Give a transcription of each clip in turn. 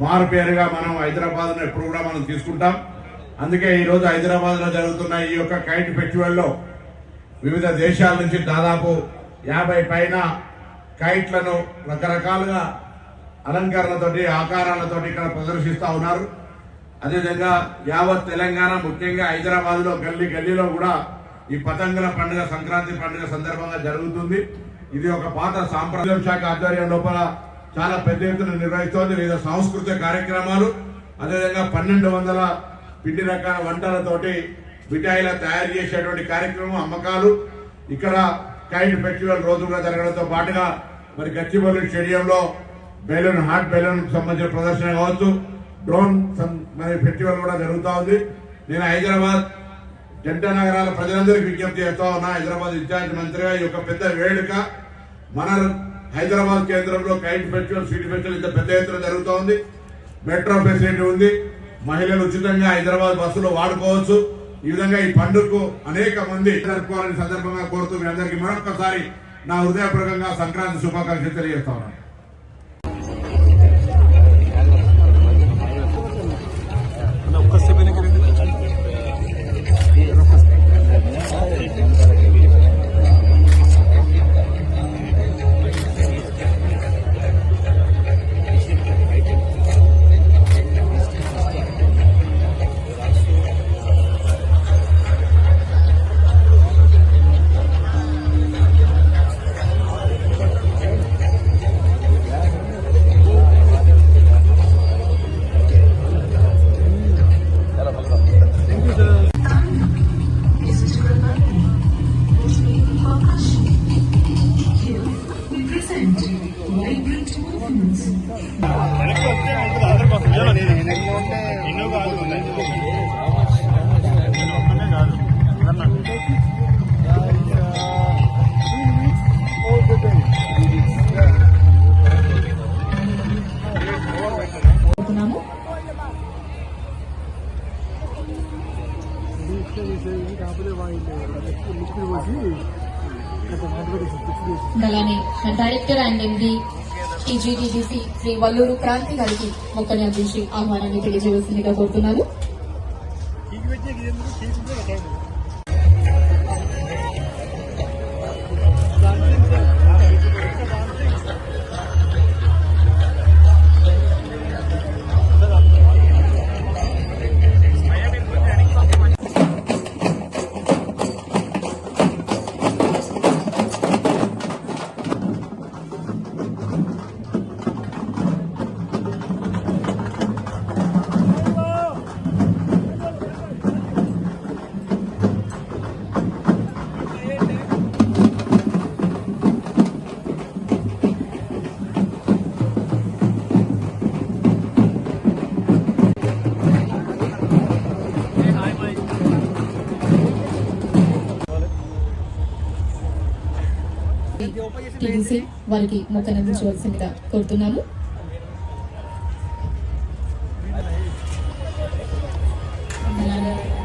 మారు పేరుగా మనం హైదరాబాద్ ఎప్పుడు కూడా మనం తీసుకుంటాం. అందుకే ఈ రోజు హైదరాబాద్లో జరుగుతున్న ఈ యొక్క కైట్ ఫెస్టివల్లో వివిధ దేశాల నుంచి దాదాపు యాభై పైన కైట్లను రకరకాలుగా అలంకరణతోటి ఆకారాలతోటి ఇక్కడ ప్రదర్శిస్తా ఉన్నారు. అదేవిధంగా యావత్ తెలంగాణ ముఖ్యంగా హైదరాబాద్లో గల్లీ గల్లీలో కూడా ఈ పతంగుల పండుగ సంక్రాంతి పండుగ సందర్భంగా జరుగుతుంది. ఇది ఒక పాత సాంప్రదాయ. శాఖ ఆధ్వర్యం లోపల చాలా పెద్ద ఎత్తున నిర్వహిస్తోంది వివిధ సాంస్కృతిక కార్యక్రమాలు. అదేవిధంగా పన్నెండు వందల పిండి రకాల వంటలతోటి మిఠాయిల తయారు చేసేటువంటి కార్యక్రమం అమ్మకాలు. ఇక్కడ కైండ్ ఫెస్టివల్ రోజుగా జరగడంతో పాటుగా మరి గచ్చిబౌలి స్టేడియంలో బెలూన్ హాట్ బెలూన్ సంబంధించిన ప్రదర్శన కావచ్చు. డ్రోన్ సం- మరి ఫెస్టివల్ కూడా జరుగుతూ ఉంది. నేను హైదరాబాద్ జంట నగరాల ప్రజలందరికీ విజ్ఞప్తి చేస్తా ఉన్నా హైదరాబాద్ ఇన్ఛార్జ్ మంత్రిగా ఈ యొక్క పెద్ద వేడుక మన హైదరాబాద్ కేంద్రంలో కైట్ ఫెస్టివల్ స్వీట్ ఫెస్టివల్ ఇంత పెద్ద ఎత్తున జరుగుతూ ఉంది మెట్రో ఫెసిలిటీ ఉంది. మహిళలు ఉచితంగా హైదరాబాద్ బస్సులో వాడుకోవచ్చు. ఈ విధంగా ఈ పండుగకు అనేక మంది జరుపుకోవాలని సందర్భంగా కోరుతూ మీ అందరికీ మరొకసారి నా హృదయపూర్వకంగా సంక్రాంతి శుభాకాంక్షలు తెలియజేస్తా అలానే director and MD TGTDC Shri Valluru Kranti గారికి మొక్కని అందించి ఆహ్వానాన్ని తెలియజేయవలసిందిగా కోరుతున్నాను. టీడీసీ వారికి మొక్కని అందించవలసిందిగా కోరుతున్నాము.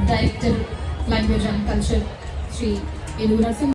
Director language and culture Shri ఎలుగు